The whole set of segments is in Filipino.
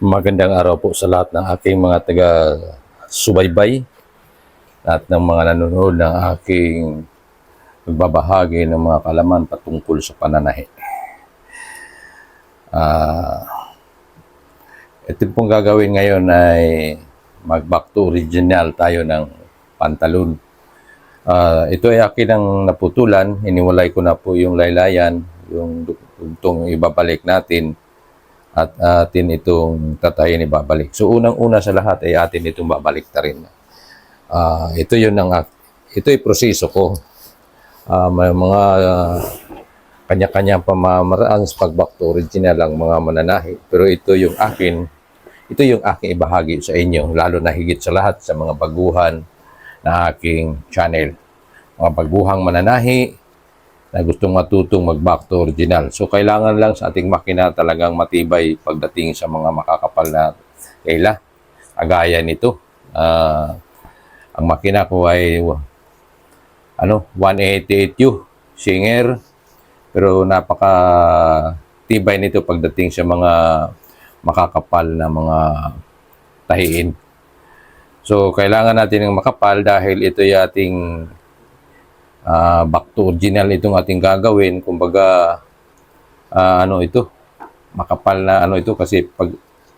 Magandang araw po sa lahat ng aking mga taga-subaybay at ng mga nanonood ng aking magbabahagi ng mga kalaman patungkol sa pananahi. Ah, ito pong gagawin ngayon ay mag-back to original tayo ng pantalon. Ah, ito ay akin ang naputulan, iniwalay ko na po yung laylayan, yung itong ibabalik natin at atin itong tatayin ibabalik. So unang-una sa lahat ay atin itong babalik ta rin. Ah, ito yun ang ito ay proseso ko. Ah, may mga ah, kanya-kanyang pamamaraan sa pag-back to original ang mga mananahi. Pero ito yung akin, ito yung aking ibahagi sa inyo, lalo na higit sa lahat sa mga baguhan na aking channel. Mga baguhang mananahi, na gustong matutong mag-back to original. So, kailangan lang sa ating makina talagang matibay pagdating sa mga makakapal na tela. Agaya nito. Ah, ang makina ko ay ano, 188U Singer. Pero napaka tibay nito pagdating sa mga makakapal na mga tahiin. So, kailangan natin ng makapal dahil ito yung ating ah back to original itong ating gagawin. Kumbaga, ah, ano ito, makapal na ano ito kasi pag,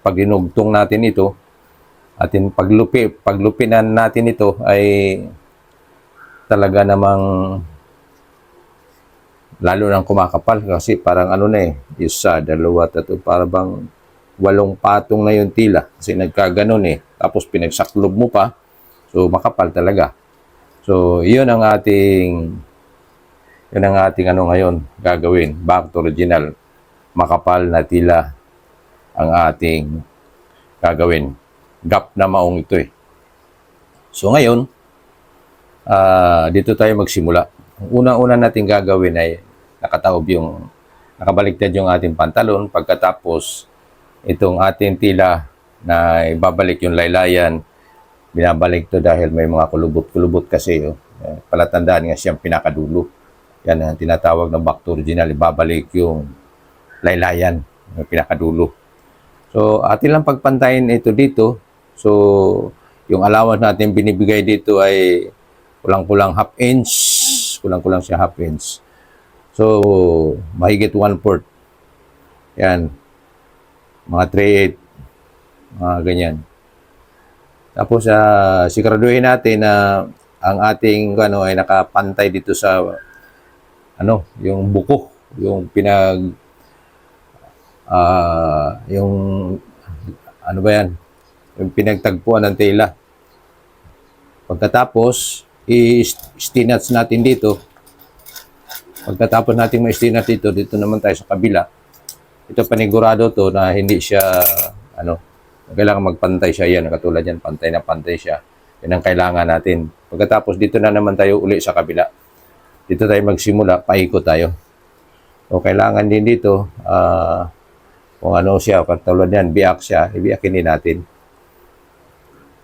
pag dinugtong natin ito, atin paglupi, paglupinan natin ito ay talaga namang lalo nang kumakapal kasi parang ano na eh, isa, dalawa, tatlo, para bang walong patong na yung tila kasi nagkaganon eh. Tapos pinagsaklob mo pa, so makapal talaga. So, yun ang ating yun ang ating ano ngayon gagawin. Back to original. Makapal na tila ang ating gagawin. Gap na maong ito eh. So ngayon, ah, dito tayo magsimula. Ang unang-una nating gagawin ay nakataob yung nakabaligtad yung ating pantalon pagkatapos itong ating tila na ibabalik yung laylayan binabalik to dahil may mga kulubot-kulubot kasi oh. Eh, palatandaan nga siyang pinakadulo. Yan ang tinatawag na back to original. Ibabalik yung laylayan, yung pinakadulo. So, atin lang pagpantayin ito dito. So, yung allowance natin binibigay dito ay kulang-kulang half inch. Kulang-kulang siya half inch. So, mahigit one-fourth. Yan. Mga 3-8. Mga ganyan. Tapos uh, siguraduhin natin na ang ating ano ay nakapantay dito sa ano, yung buko, yung pinag ah yung ano ba yan? Yung pinagtagpuan ng tela. Pagkatapos, i-stinats natin dito. Pagkatapos natin ma-stinats dito, dito naman tayo sa kabila. Ito panigurado to na hindi siya ano, kailangan magpantay siya yan. Katulad yan, pantay na pantay siya. Yan ang kailangan natin. Pagkatapos, dito na naman tayo uli sa kabila. Dito tayo magsimula, paikot tayo. So, kailangan din dito, ah, kung ano siya, katulad yan, biyak siya, ibiyakin din natin.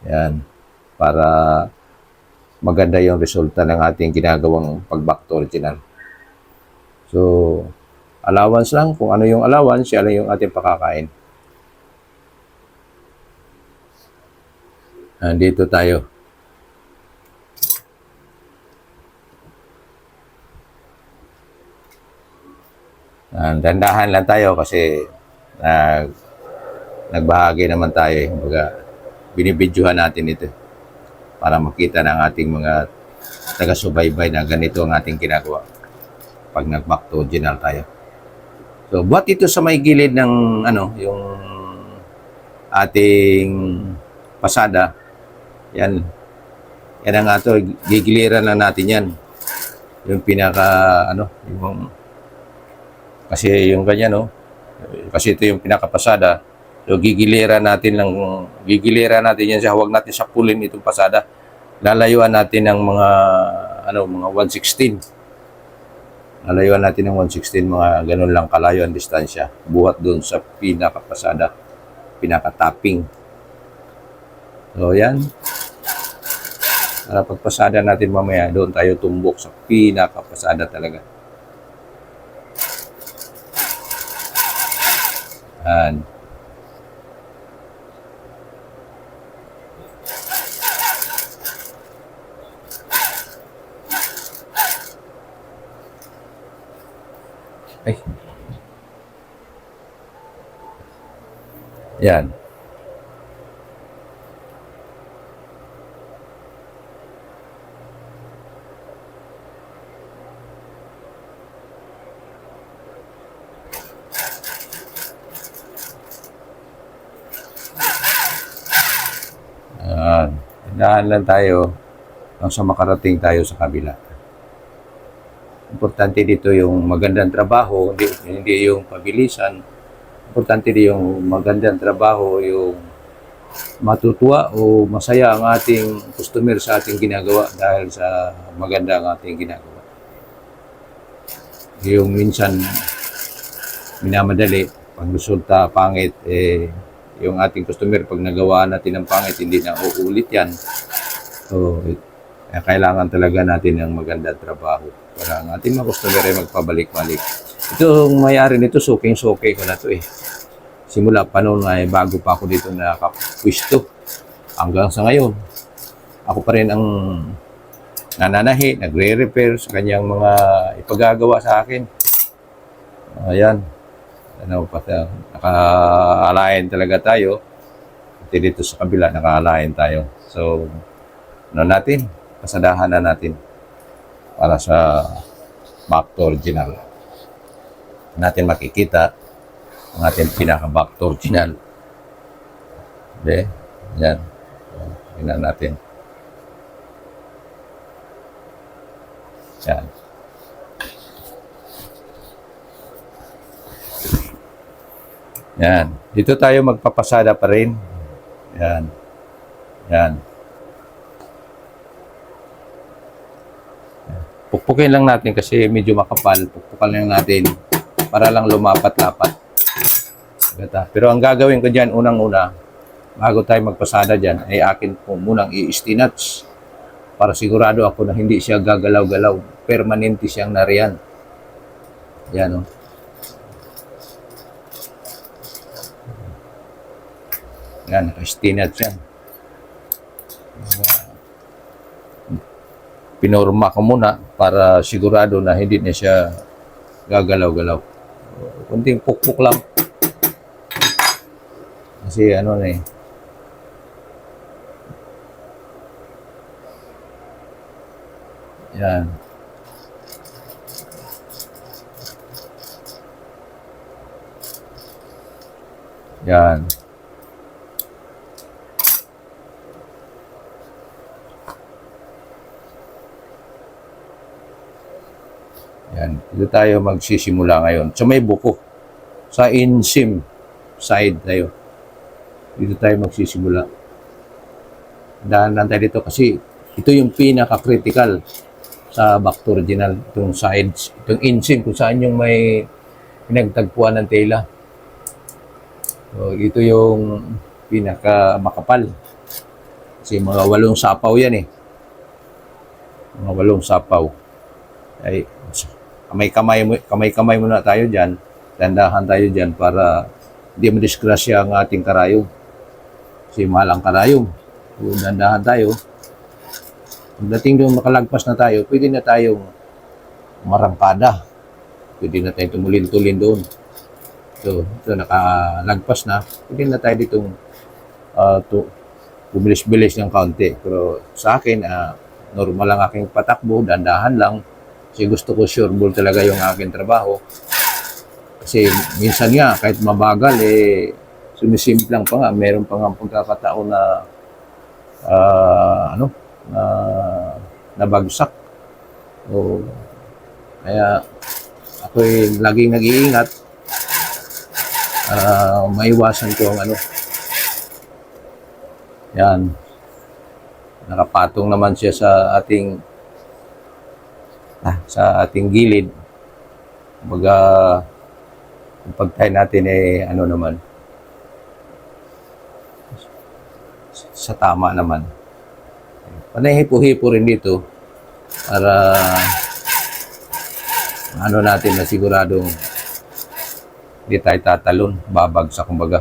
Yan. Para maganda yung resulta ng ating ginagawang pag-back to original. So, allowance lang. Kung ano yung allowance, yan yung ating pakakain. Nandito tayo. Ah, dandahan lang tayo kasi nag nagbahagi naman tayo. eh. Kumbaga, binibidyohan natin ito para makita ng ating mga taga-subaybay na ganito ang ating ginagawa pag nag-back to original tayo. So, buhat ito sa may gilid ng ano, yung ating pasada. Yan. Yan ang ato. Gigiliran na natin yan. Yung pinaka, ano, yung, kasi yung ganyan, no? Kasi ito yung pinakapasada. So, gigiliran natin lang, gigiliran natin yan sa huwag natin sapulin itong pasada. Lalayuan natin ng mga, ano, mga 116. Lalayuan natin ng 116, mga ganun lang kalayo ang distansya. Buhat doon sa pinakapasada, pinaka-tapping. So, yan. Para pagpasada natin mamaya, doon tayo tumbok sa pinakapasada talaga. Yan. Ay. Yan. Tindahan lang tayo hanggang sa makarating tayo sa kabila. Importante dito yung magandang trabaho, hindi, hindi yung pabilisan. Importante din yung magandang trabaho, yung matutuwa o masaya ang ating customer sa ating ginagawa dahil sa maganda ang ating ginagawa. Yung minsan minamadali, pag resulta pangit, eh, yung ating customer pag nagawa natin ng pangit, hindi na uulit yan. So, eh, kailangan talaga natin ng magandang trabaho para ang ating mga customer ay magpabalik-balik. Ito, ang mayari nito, suking-suki ko na to eh. Simula pa noon ay bago pa ako dito nakapwisto hanggang sa ngayon. Ako pa rin ang nananahi, nagre-repair sa kanyang mga ipagagawa sa akin. Ayan. Ano pa naka-align talaga tayo. At dito sa kabila, naka-align tayo. So, ano natin? Pasadahan na natin para sa back original. Natin makikita ang ating pinaka-back to original. Okay? Yan. Tingnan natin. Yan. Yan. Dito tayo magpapasada pa rin. Yan. Yan. Pukpukin lang natin kasi medyo makapal. Pukpukan lang natin para lang lumapat-lapat. Pero ang gagawin ko dyan, unang-una, bago tayo magpasada dyan, ay akin po munang i-stinats para sigurado ako na hindi siya gagalaw-galaw. Permanente siyang nariyan. Yan o. Yan, naka-stinats yan. Pinorma ko muna para sigurado na hindi na siya gagalaw-galaw. Kunting pukpuk lang. Kasi ano na eh. Yan. Yan. Yan. Dito tayo magsisimula ngayon. Sa may buko. Sa insim side tayo. Dito tayo magsisimula. Dahan lang tayo dito kasi ito yung pinaka-critical sa back to original. Itong sides, itong insim kung saan yung may pinagtagpuan ng tela. So, ito yung pinaka-makapal. Kasi mga walong sapaw yan eh. Mga walong sapaw. Ay, kamay-kamay kamay-kamay muna tayo diyan. Dandahan tayo diyan para hindi madisgrasya ang ating karayom. Kasi mahal ang karayom. Dandahan tayo. Pagdating doon makalagpas na tayo, pwede na tayong marangkada. Pwede na tayong tumulin-tulin doon. So, ito nakalagpas na. Pwede na tayo ditong uh, to, bumilis-bilis ng kaunti. Pero sa akin, ah, normal lang aking patakbo, dandahan lang. Kasi gusto ko sure ball talaga yung aking trabaho. Kasi minsan nga, kahit mabagal, eh, sumisimplang pa nga. Meron pa nga pagkakataon na, ah, ano, na nabagsak. So, kaya ako'y laging nag-iingat. Ah, maiwasan ko ang ano. Yan. Nakapatong naman siya sa ating ah, sa ating gilid. Baga, yung pagtay natin eh, ano naman, sa tama naman. Panay hipo-hipo rin dito para ano natin na siguradong hindi tayo tatalon, babagsak kumbaga.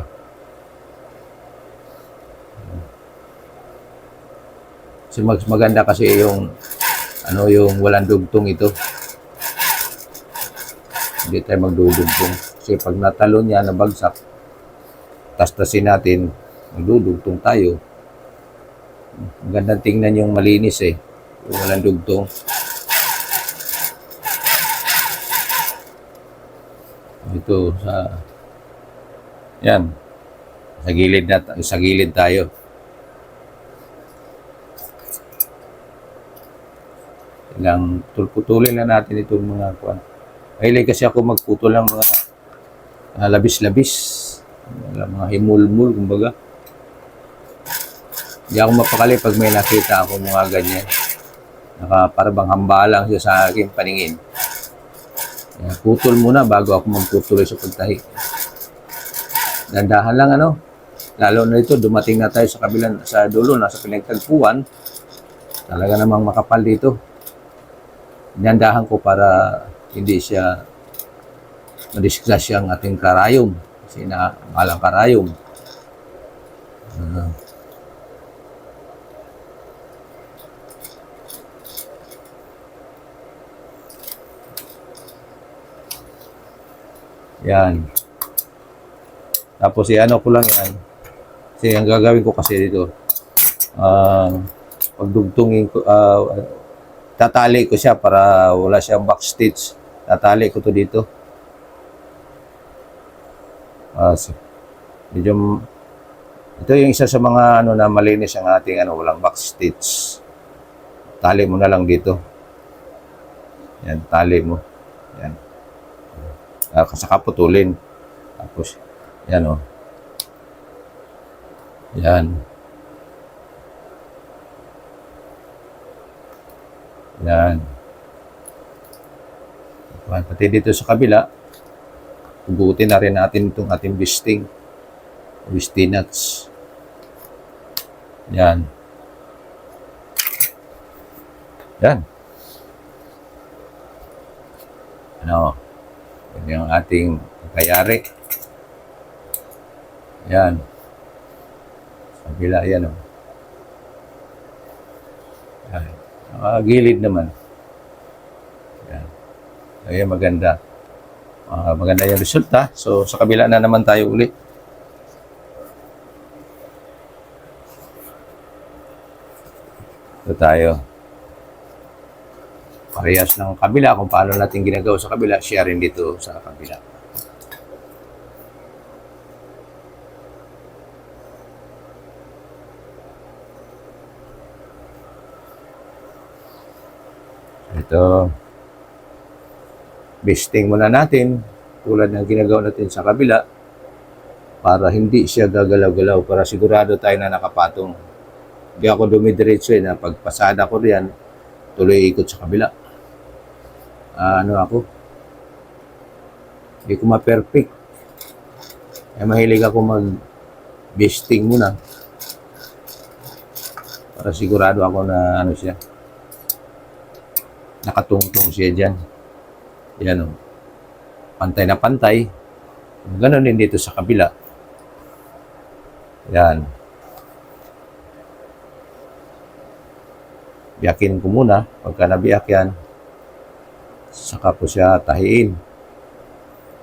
Kasi mas maganda kasi yung ano yung walang dugtong ito. Hindi tayo magdudugtong. Kasi pag natalon niya, nabagsak, tastasin natin, magdudugtong tayo. Ang gandang tingnan yung malinis eh. Yung walang dugtong. Ito sa yan. Sa gilid na sa gilid tayo. Ilang putulin na natin itong mga kuan. Mahilig kasi ako magputol ng mga ah, labis-labis. Mga, himulmul, kumbaga. Hindi ako mapakali pag may nakita ako mga ganyan. Naka, para bang hambalang siya sa aking paningin. Kaya putol muna bago ako magputuloy sa pagtahi. Dandahan lang ano. Lalo na ito, dumating na tayo sa kabilang, sa dulo, nasa pinagtagpuan. Talaga namang makapal dito. Dandahan ko para hindi siya madiscuss ang ating karayom. Kasi na, malang karayom. Ah. Yan. Tapos i-ano ko lang yan. Kasi ang gagawin ko kasi dito, ah pagdugtungin ko, ah, tatali ko siya para wala siyang backstitch. Tatali ko to dito. Ah, so, medyo, ito yung isa sa mga ano na malinis ang ating ano, walang backstitch. Tali mo na lang dito. Yan, tali mo. Yan. Ah, saka putulin. Tapos, yan o. Yan. Yan. Yan. Pati dito sa kabila, ugutin na rin natin itong ating bisting. Bisting nuts. Yan. Yan. Ano? Yan yung ating kayari. Yan. Sa kabila, yan o. Yan. Nakagilid naman. Yan. Ayan, maganda. Ah, maganda yung resulta. So, sa kabila na naman tayo uli. Ito tayo. Parehas ng kabila. Kung paano natin ginagawa sa kabila, share rin dito sa kabila. Ito. Bisting muna natin tulad ng ginagawa natin sa kabila para hindi siya gagalaw-galaw para sigurado tayo na nakapatong. Hindi ako dumidiretso eh na pagpasada ko riyan tuloy ikot sa kabila. Ah, ano ako? Hindi ko ma-perfect. Eh, mahilig ako mag bisting muna para sigurado ako na ano siya nakatungtong siya dyan. Yan o. Pantay na pantay. Ganon din dito sa kabila. Yan. Biyakin ko muna. Pagka nabiyak yan, saka ko siya tahiin.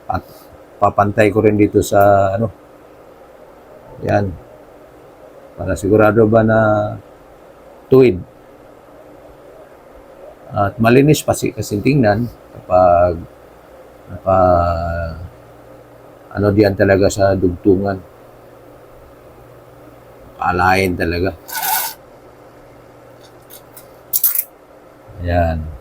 At papantay ko rin dito sa ano. Yan. Para sigurado ba na tuwid at malinis pa si kasi tingnan kapag naka ano diyan talaga sa dugtungan. Alain talaga. Ayan.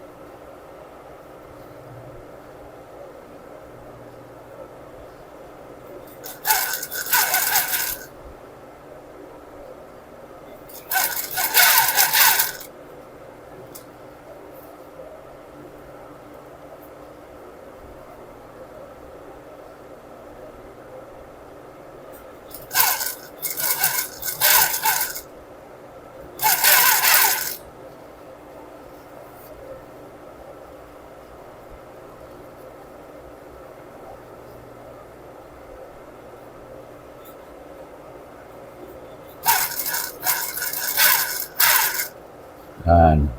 Yan.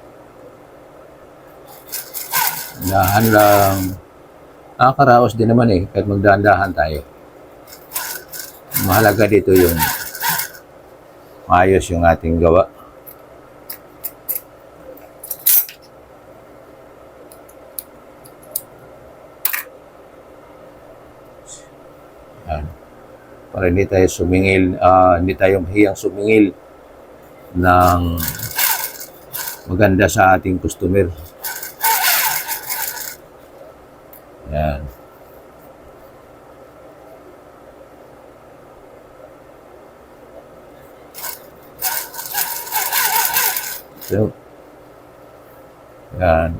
Dahan lang. Nakakaraos din naman eh, kahit magdahan-dahan tayo. Mahalaga dito yung maayos yung ating gawa. Yan. Para hindi tayo sumingil, ah, hindi tayo mahiyang sumingil ng maganda sa ating customer. Yan. So, yan.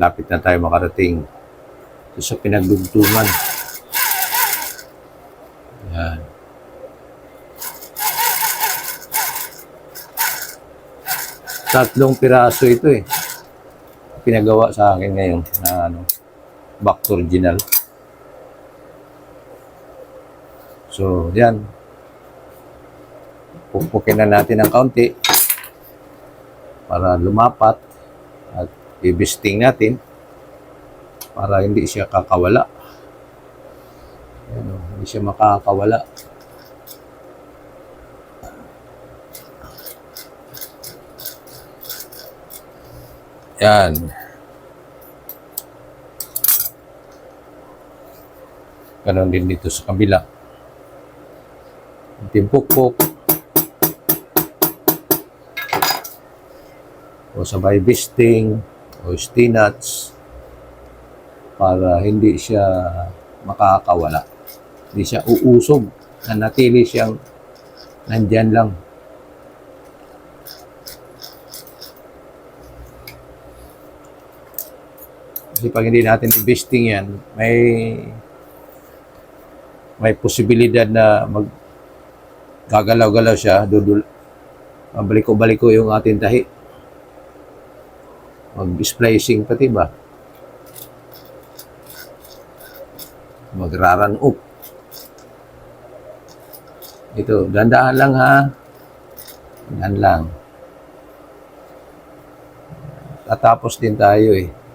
Lapit na tayo makarating Ito sa pinagdugtungan. Yan. Tatlong piraso ito eh. Pinagawa sa akin ngayon na ano, back to original. So, yan. Pupukin na natin ng kaunti para lumapat at ibisting natin para hindi siya kakawala. Yan, oh, hindi siya makakawala. Yan. Ganon din dito sa kabila. Timpukpok. O sabay bisting o stinats para hindi siya makakawala. Hindi siya uusog. Nanatili siyang nandyan lang. Kasi pag hindi natin i-besting yan, may may posibilidad na mag gagalaw-galaw siya, dudul mabaliko-baliko yung ating tahi. Mag-splicing pati ba? Magraran up. Ito, dandaan lang ha. Yan lang. Tatapos din tayo eh.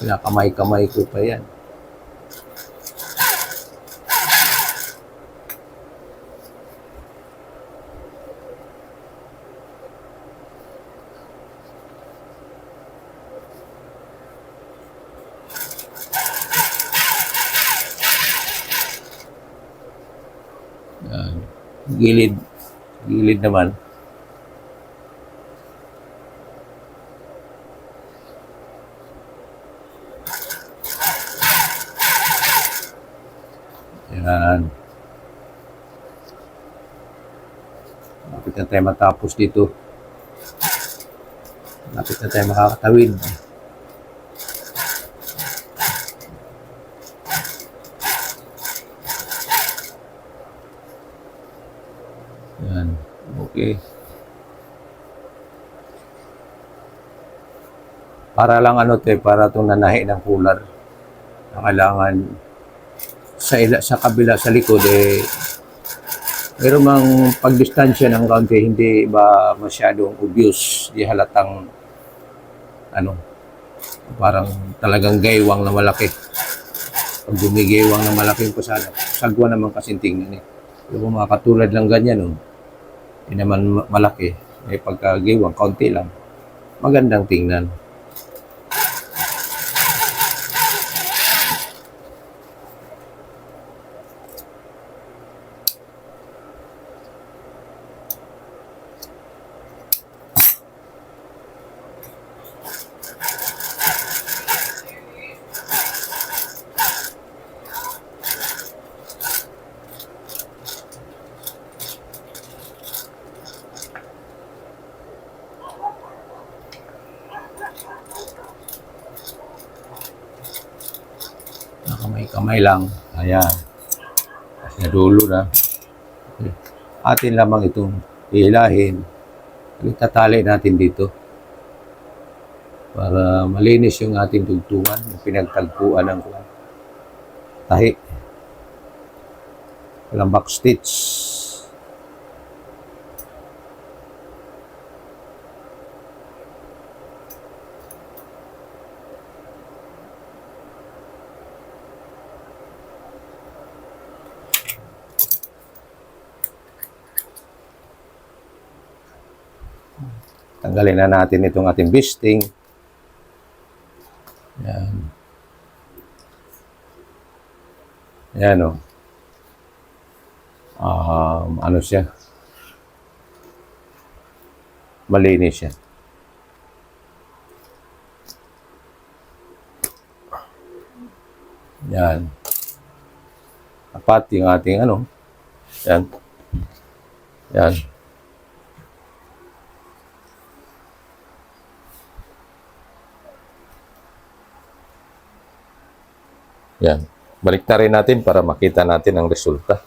Pinakamay-kamay ko pa yan. Yan. Gilid. Gilid naman. Yan. Lapit na tayo matapos dito. Lapit na tayo makakatawid. Yan. Okay. Para lang ano te, para itong nanahi ng cooler. Na kailangan sa ila, sa kabila sa likod eh meron mang pagdistansya ng kaunti hindi ba masyadong obvious di halatang ano parang talagang gaywang na malaki. Pag gumigaywang na malaking pasada sagwa naman kasing tingnan eh. Yung mga katulad lang ganyan oh, hindi naman ma- malaki. May pagkagaywang kaunti lang. Magandang tingnan Nakamay-kamay lang. Ayan. Kasi nadulo na. Atin lamang itong ihilahin. Itatali natin dito. Para malinis yung ating tugtungan. Yung pinagtagpuan ng tahi. Walang backstitch. Tanggalin na natin itong ating bisting. Yan. Yan o. Um, ano siya? Malinis siya. Yan. Apat yung ating ano. Yan. Yan. Yan. Balik na rin natin para makita natin ang resulta.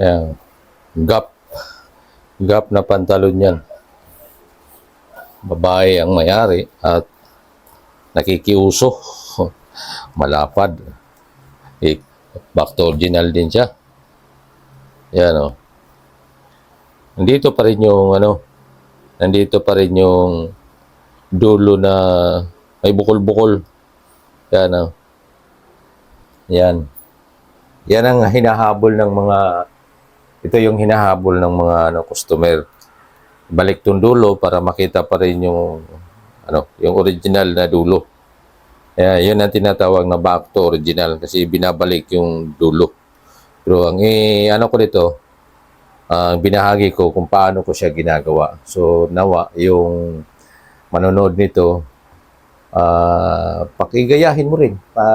Yan. Gap. Gap na pantalon yan. Babae ang mayari at nakikiuso. Malapad. Eh, back to original din siya. Yan o. Nandito pa rin yung ano, nandito pa rin yung dulo na may bukol-bukol. Yan o. Yan. Yan ang hinahabol ng mga ito yung hinahabol ng mga ano, customer. Balik tong dulo para makita pa rin yung ano, yung original na dulo. Kaya yun ang tinatawag na back to original kasi binabalik yung dulo. Pero ang eh, ano ko dito, ang binahagi ko kung paano ko siya ginagawa. So nawa yung manonood nito, ah pakigayahin mo rin. Pa,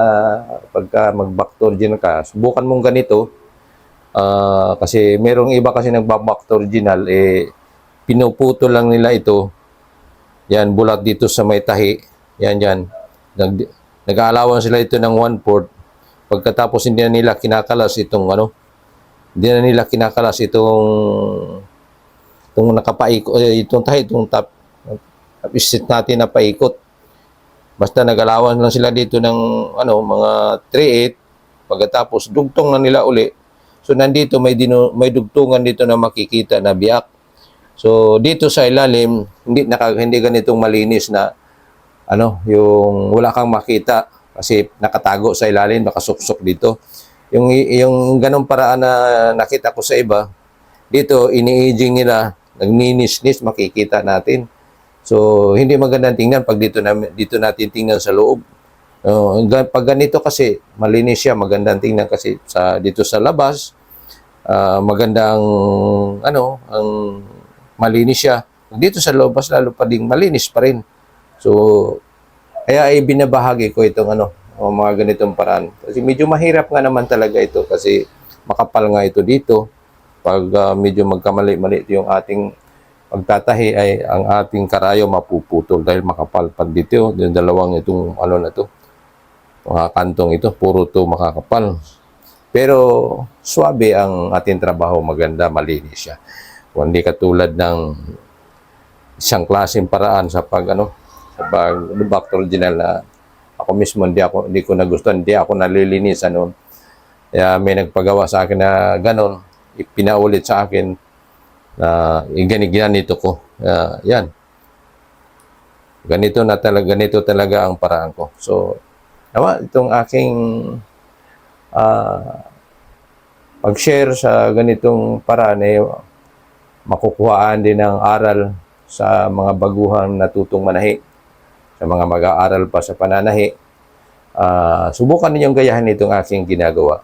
pagka mag-back to original ka, subukan mong ganito. Ah, kasi merong iba kasi nagbaback to original, eh, pinuputo lang nila ito. Yan, bulat dito sa may tahi. Yan, yan. Nag, nag-aalawan sila ito ng one-fourth. Pagkatapos hindi na nila kinakalas itong ano, hindi na nila kinakalas itong itong nakapaikot, eh, itong tahi, itong tap, isit natin na paikot. Basta nag-alawan lang sila dito ng ano, mga 3-8. Pagkatapos, dugtong na nila uli. So, nandito may, dino, may dugtungan dito na makikita na biyak. So, dito sa ilalim, hindi, naka, hindi ganitong malinis na ano, yung wala kang makita kasi nakatago sa ilalim, nakasuksok dito. Yung, yung ganong paraan na nakita ko sa iba, dito, ini-aging nila, nagninis-nis, makikita natin. So, hindi magandang tingnan pag dito, na, dito natin tingnan sa loob. Uh, pag ganito kasi, malinis siya, magandang tingnan kasi sa, dito sa labas, ah, magandang, ano, ang malinis siya. Dito sa labas, lalo pa ding malinis pa rin. So, kaya ay binabahagi ko itong ano, o mga ganitong paraan. Kasi medyo mahirap nga naman talaga ito kasi makapal nga ito dito. Pag ah, medyo magkamali-mali yung ating pagtatahi ay ang ating karayo mapuputol dahil makapal. Pag dito, yung dalawang itong ano na to, mga kantong ito, puro to makakapal. Pero swabe ang ating trabaho, maganda, malinis siya. Hindi katulad ng isang klaseng paraan sa pag ano, sa pag back to original na ako mismo hindi ako hindi ko nagustuhan, hindi ako nalilinis ano. Kaya may nagpagawa sa akin na ganon, ipinaulit sa akin na ganito ko. Kaya, yan. Ganito na talaga, ganito talaga ang paraan ko. So, nawa itong aking ah pag-share sa ganitong paraan eh, makukuhaan din ng aral sa mga baguhang natutong manahi, sa mga mag-aaral pa sa pananahi. Ah, subukan ninyong gayahin itong aking ginagawa.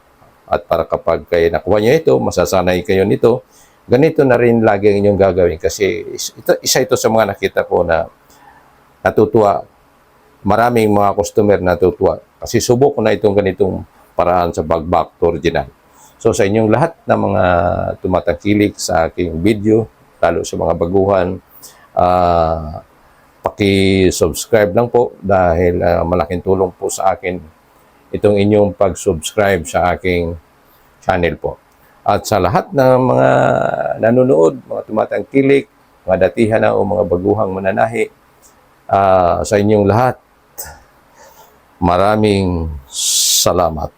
At para kapag kayo nakuha nyo ito, masasanay kayo nito, ganito na rin lagi ang inyong gagawin kasi ito, isa ito sa mga nakita ko na natutuwa. Maraming mga customer natutuwa kasi subok na itong ganitong paraan sa bag-back to original. So sa inyong lahat na mga tumatangkilik sa aking video, lalo sa mga baguhan, ah paki-subscribe lang po dahil ah, malaking tulong po sa akin itong inyong pag-subscribe sa aking channel po. At sa lahat ng mga nanonood, mga tumatangkilik, mga datihan na o mga baguhang mananahi, ah, sa inyong lahat, maraming salamat.